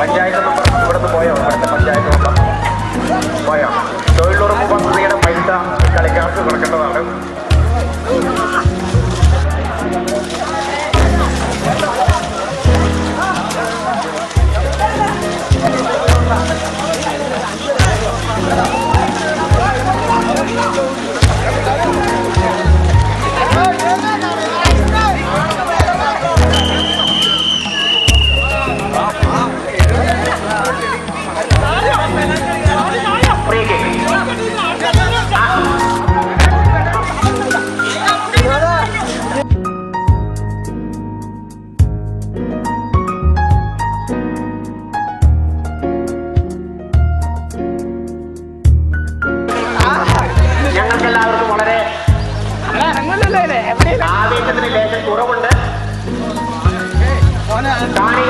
Panchayat member ഇവിടുന്ന് പോയോ Agora quer falar, né?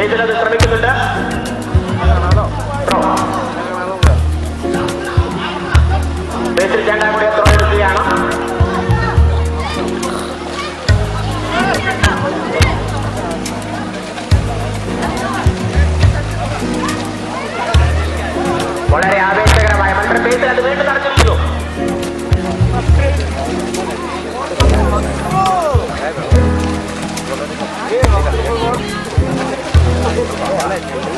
അത് ശ്രമിക്കുന്നുണ്ട്. വളരെ ആവേശകരമായ മത്സരം. ബേസിൽ അത് വീണ്ടും നടന്നിരിക്കുന്നു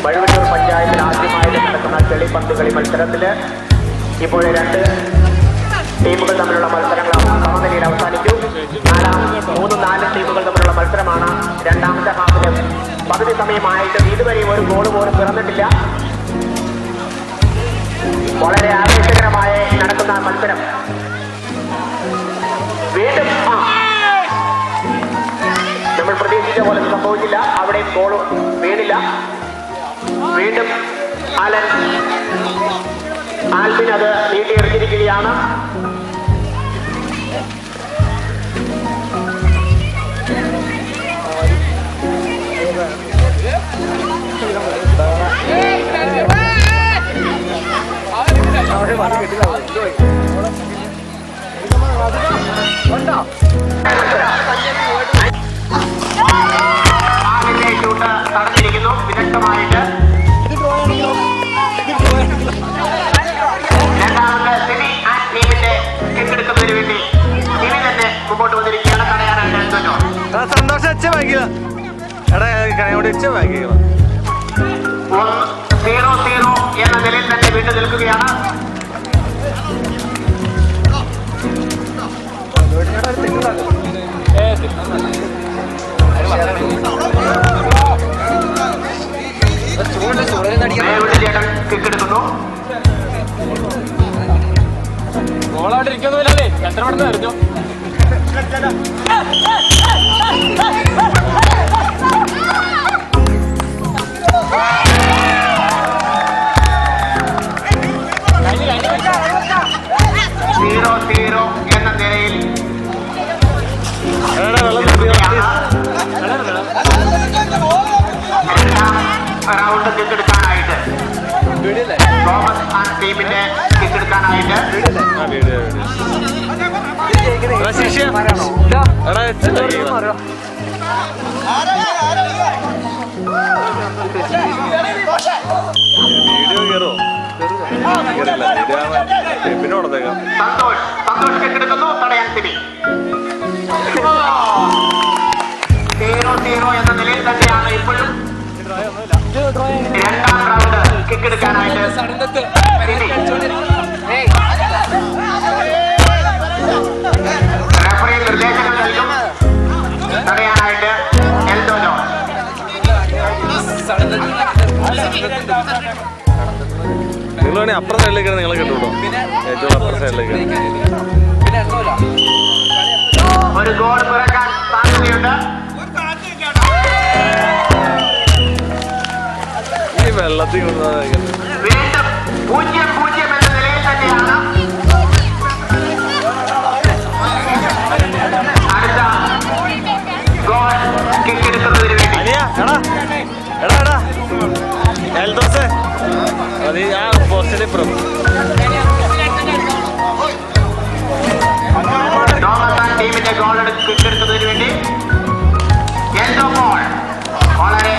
വഴുവന്നൂർ പഞ്ചായത്തിൽ ആദ്യമായിട്ട് നടക്കുന്ന ചെളിപ്പന്ത് മത്സരത്തിൽ ഇപ്പോൾ രണ്ട് ടീമുകൾ തമ്മിലുള്ള മത്സരങ്ങൾ സമനിലയിൽ അവസാനിച്ചു. നാലാം മൂന്ന് നാല് ടീമുകൾ തമ്മിലുള്ള മത്സരമാണ് രണ്ടാമത്തെ ഹാഫിലെ. പകുതി സമയമായിട്ട് ഇതുവരെയും ഒരു ഗോൾ പോലും പിറന്നിട്ടില്ല. വളരെ ആവേശകരമായ നടക്കുന്ന മത്സരം. വീണ്ടും നമ്മൾ പ്രതീക്ഷിച്ച പോലെ സംഭവിച്ചില്ല. അവിടെയും ഗോൾ വീണില്ല. വീണ്ടും അലൻ ആൽബിൻ അത് നീട്ടിയെറിഞ്ഞിരിക്കുകയാണ്. ഗോളായിട്ടിരിക്കൊന്നുമില്ലേ എത്ര മണി എറിഞ്ഞു സീറോ സീറോ എന്ന നിലയിൽ എടാ വെള്ളം തോമസ് ആണ് ടീമിന്റെ കിക്കെടുക്കാനായിട്ട് വീഡിയോ കയറോ? പിന്നെ ഉടനേക്കാം സന്തോഷ് സന്തോഷ് കെട്ടിടക്കുന്നു തടയാൻ തിരി സീറോ സീറോ എന്ന നിലയിൽ തന്നെയാണ് ഇപ്പോഴും നിർദ്ദേശങ്ങൾ നൽകും തടയാനായിട്ട് എൽദോനോ നിങ്ങൾ വേണേ അപ്പുറം നിങ്ങൾ കേട്ടോ ഏറ്റവും അപ്പുറം പിന്നെ ടീമിന്റെ ഗോൾ എടുക്കുന്നതിന് വേണ്ടി എൽദോ ബോൾ വളരെ